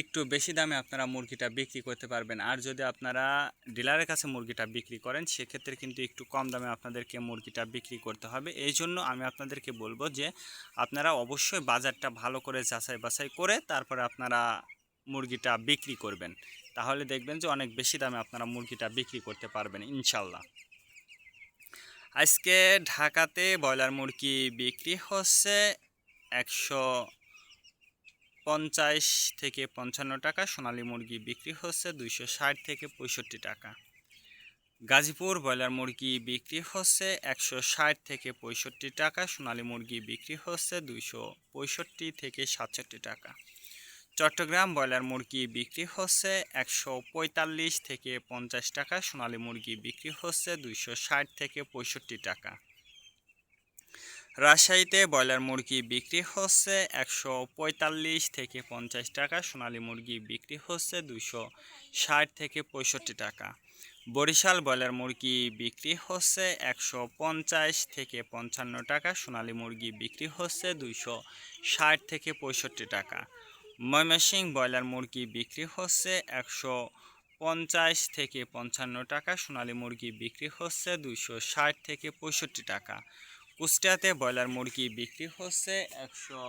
একটু বেশি দামে আপনারা মুরগিটা বিক্রি করতে পারবেন। আর যদি আপনারা ডিলারের কাছে মুরগিটা বিক্রি করেন, সেক্ষেত্রে কিন্তু একটু কম দামে আপনাদেরকে মুরগিটা বিক্রি করতে হবে। এই জন্য আমি আপনাদেরকে বলব যে, আপনারা অবশ্যই বাজারটা ভালো করে যাচাই বাছাই করে তারপরে আপনারা মুরগিটা বিক্রি করবেন। তাহলে দেখবেন যে অনেক বেশি দামে আপনারা মুরগিটা বিক্রি করতে পারবেন, ইনশাল্লাহ। আজকে ঢাকাতে ব্রয়লার মুরগি বিক্রি হচ্ছে একশো পঞ্চাশ থেকে পঞ্চান্ন টাকা, সোনালী মুরগি বিক্রি হচ্ছে দুইশো ষাট থেকে পঁয়ষট্টি টাকা। গাজীপুর ব্রয়লার মুরগি বিক্রি হচ্ছে একশো ষাট থেকে পঁয়ষট্টি টাকা, সোনালী মুরগি বিক্রি হচ্ছে দুইশো পঁয়ষট্টি থেকে সাতষট্টি টাকা। চট্টগ্রাম ব্রয়লার মুরগি বিক্রি হচ্ছে একশো পঁয়তাল্লিশ থেকে পঞ্চাশ টাকা, সোনালী মুরগি বিক্রি হচ্ছে দুইশো ষাট থেকে পঁয়ষট্টি টাকা। রাজশাহীতে ব্রয়লার মুরগি বিক্রি হচ্ছে একশো পঁয়তাল্লিশ থেকে পঞ্চাশ টাকা, সোনালী মুরগি বিক্রি হচ্ছে দুশো ষাট থেকে পঁয়ষট্টি টাকা। বরিশাল ব্রয়লার মুরগি বিক্রি হচ্ছে একশো পঞ্চাশ থেকে পঞ্চান্ন টাকা, সোনালী মুরগি বিক্রি হচ্ছে দুইশো ষাট থেকে পঁয়ষট্টি টাকা। ময়মনসিং ব্রয়লার মুরগি বিক্রি হচ্ছে একশো পঞ্চাশ থেকে পঞ্চান্ন টাকা, সোনালী মুরগি বিক্রি হচ্ছে দুইশো ষাট থেকে পঁয়ষট্টি টাকা। কুষ্টিয়াতে ব্রয়লার মুরগি বিক্রি হচ্ছে একশো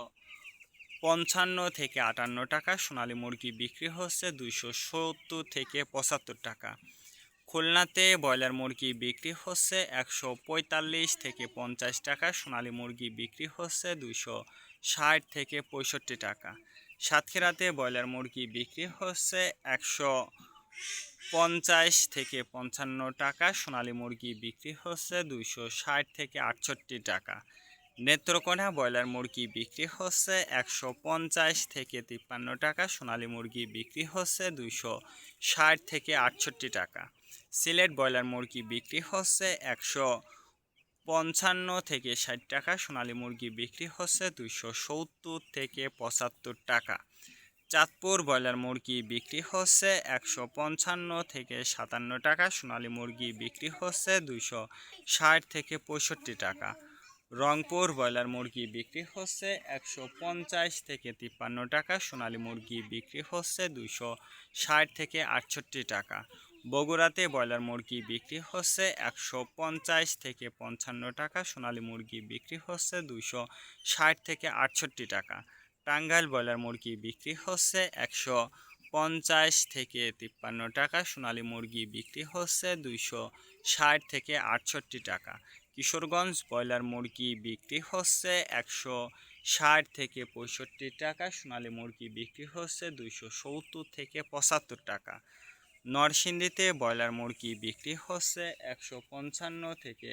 পঞ্চান্ন থেকে আটান্ন টাকা, সোনালী মুরগি বিক্রি হচ্ছে দুইশো সত্তর থেকে পঁচাত্তর টাকা। খুলনাতে ব্রয়লার মুরগি বিক্রি হচ্ছে একশো পঁয়তাল্লিশ থেকে পঞ্চাশ টাকা, সোনালী মুরগি বিক্রি হচ্ছে দুইশো ষাট থেকে পঁয়ষট্টি টাকা। সাতক্ষীরাতে ব্রয়লার মুরগি বিক্রি হচ্ছে একশো পঞ্চাশ থেকে পঞ্চান্ন টাকা, সোনালী মুরগি বিক্রি হচ্ছে দুইশো ষাট থেকে আটষট্টি টাকা। নেত্রকোনা ব্রয়লার মুরগি বিক্রি হচ্ছে একশো পঞ্চাশ থেকে তিপ্পান্ন টাকা, সোনালী মুরগি বিক্রি হচ্ছে দুইশো ষাট থেকে আটষট্টি টাকা। সিলেট ব্রয়লার মুরগি বিক্রি হচ্ছে একশো পঞ্চান্ন থেকে ষাট টাকা, সোনালী মুরগি বিক্রি হচ্ছে দুইশো সত্তর থেকে পঁচাত্তর টাকা। চাঁদপুর ব্রয়লার মুরগি বিক্রি হচ্ছে একশো পঞ্চান্ন থেকে সাতান্ন টাকা, সোনালী মুরগি বিক্রি হচ্ছে দুইশো ষাট থেকে পঁয়ষট্টি টাকা। রংপুর ব্রয়লার মুরগি বিক্রি হচ্ছে একশো পঞ্চাশ থেকে তিপ্পান্ন টাকা, সোনালী মুরগি বিক্রি হচ্ছে দুইশো ষাট থেকে আটষট্টি টাকা। বগুড়াতে ব্রয়লার মুরগি বিক্রি হচ্ছে একশো পঞ্চাশ থেকে পঞ্চান্ন টাকা, সোনালী মুরগি বিক্রি হচ্ছে দুইশো ষাট থেকে আটষট্টি টাকা। টাঙ্গাইল ব্রয়লার মুরগি বিক্রি হচ্ছে একশো পঞ্চাশ থেকে তিপ্পান্ন টাকা, সোনালী মুরগি বিক্রি হচ্ছে দুইশো ষাট থেকে আটষট্টি টাকা। কিশোরগঞ্জ ব্রয়লার মুরগি বিক্রি হচ্ছে একশো ষাট থেকে পঁয়ষট্টি টাকা, সোনালী মুরগি বিক্রি হচ্ছে দুইশো সত্তর থেকে পঁচাত্তর টাকা। নরসিংদীতে ব্রয়লার মুরগি বিক্রি হচ্ছে একশো পঞ্চান্ন থেকে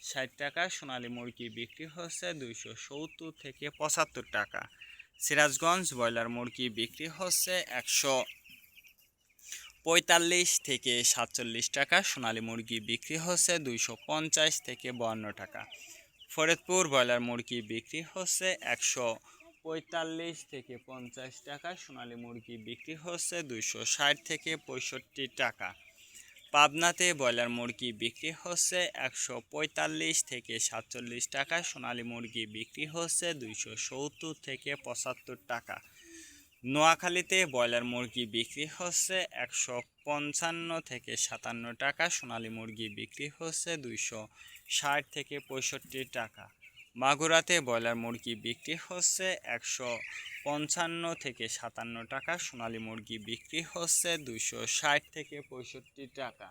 ষাট টাকা, সোনালী মুরগি বিক্রি হচ্ছে দুইশো সত্তর থেকে পঁচাত্তর টাকা। সিরাজগঞ্জ ব্রয়লার মুরগি বিক্রি হচ্ছে একশো পঁয়তাল্লিশ থেকে সাতচল্লিশ টাকা, সোনালী মুরগি বিক্রি হচ্ছে দুইশো পঞ্চাশ থেকে বান্ন টাকা। ফরিদপুর ব্রয়লার মুরগি বিক্রি হচ্ছে একশো পঁয়তাল্লিশ থেকে পঞ্চাশ টাকা, সোনালী মুরগি বিক্রি হচ্ছে দুইশো ষাট থেকে পঁয়ষট্টি টাকা। পাবনাতে ব্রয়লার মুরগি বিক্রি হচ্ছে একশো পঁয়তাল্লিশ থেকে সাতচল্লিশ টাকা, সোনালী মুরগি বিক্রি হচ্ছে দুইশো সত্তর থেকে পঁচাত্তর টাকা। নোয়াখালীতে ব্রয়লার মুরগি বিক্রি হচ্ছে একশো পঞ্চান্ন থেকে সাতান্ন টাকা, সোনালী মুরগি বিক্রি হচ্ছে দুইশো ষাট থেকে পঁয়ষট্টি টাকা। মাগুরাতে ব্রয়লার মুরগি বিক্রি হচ্ছে একশো পঞ্চান্ন থেকে সাতান্ন টাকা, সোনালী মুরগি বিক্রি হচ্ছে দুশো ষাট থেকে পঁয়ষট্টি টাকা।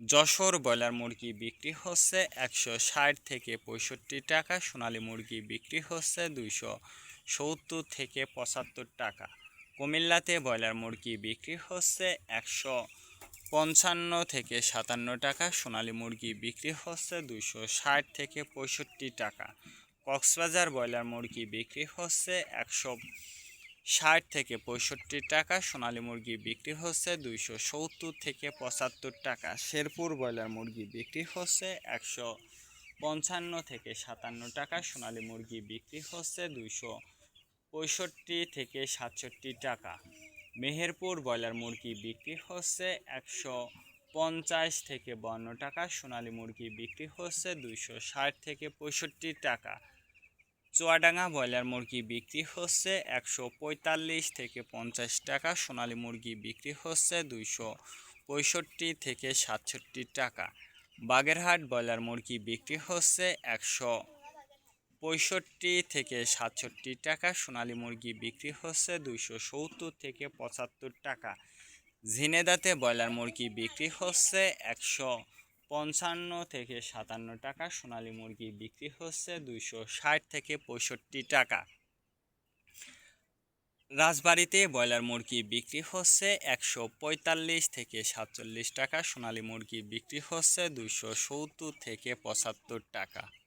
যশোর ব্রয়লার মুরগি বিক্রি হচ্ছে একশো ষাট থেকে পঁয়ষট্টি টাকা, সোনালী মুরগি বিক্রি হচ্ছে দুইশো সত্তর থেকে পঁচাত্তর টাকা। কুমিল্লাতে ব্রয়লার মুরগি বিক্রি হচ্ছে একশো পঞ্চান্ন থেকে সাতান্ন টাকা, সোনালী মুরগি বিক্রি হচ্ছে দুশো ষাট থেকে পঁয়ষট্টি টাকা। কক্সবাজার ব্রয়লার মুরগি বিক্রি হচ্ছে একশো ষাট থেকে পঁয়ষট্টি টাকা, সোনালী মুরগি বিক্রি হচ্ছে দুইশো সত্তর থেকে পঁচাত্তর টাকা। শেরপুর ব্রয়লার মুরগি বিক্রি হচ্ছে একশো পঞ্চান্ন থেকে সাতান্ন টাকা, সোনালী মুরগি বিক্রি হচ্ছে দুইশো পঁয়ষট্টি থেকে সাতষট্টি টাকা। মেহেরপুর ব্রয়লার মুরগি বিক্রি হচ্ছে একশো পঞ্চাশ থেকে বান্ন টাকা, সোনালী মুরগি বিক্রি হচ্ছে দুইশো ষাট থেকে পঁয়ষট্টি টাকা। চুয়াডাঙ্গা ব্রয়লার মুরগি বিক্রি হচ্ছে একশো পঁয়তাল্লিশ থেকে পঞ্চাশ টাকা, সোনালী মুরগি বিক্রি হচ্ছে দুইশো পঁয়ষট্টি থেকে সাতষট্টি টাকা। বাগেরহাট ব্রয়লার মুরগি বিক্রি হচ্ছে একশো পঁয়ষট্টি থেকে সাতষট্টি টাকা, সোনালী মুরগি বিক্রি হচ্ছে দুইশো সত্তর থেকে পঁচাত্তর টাকা। ঝিনেদাতে ব্রয়লার মুরগি বিক্রি হচ্ছে একশো পঞ্চান্ন থেকে সাতান্ন টাকা, সোনালী মুরগি বিক্রি হচ্ছে দুইশো ষাট থেকে পঁয়ষট্টি টাকা। রাজবাড়িতে ব্রয়লার মুরগি বিক্রি হচ্ছে একশো পঁয়তাল্লিশ থেকে সাতচল্লিশ টাকা, সোনালী মুরগি বিক্রি হচ্ছে দুইশো সত্তর থেকে পঁচাত্তর টাকা।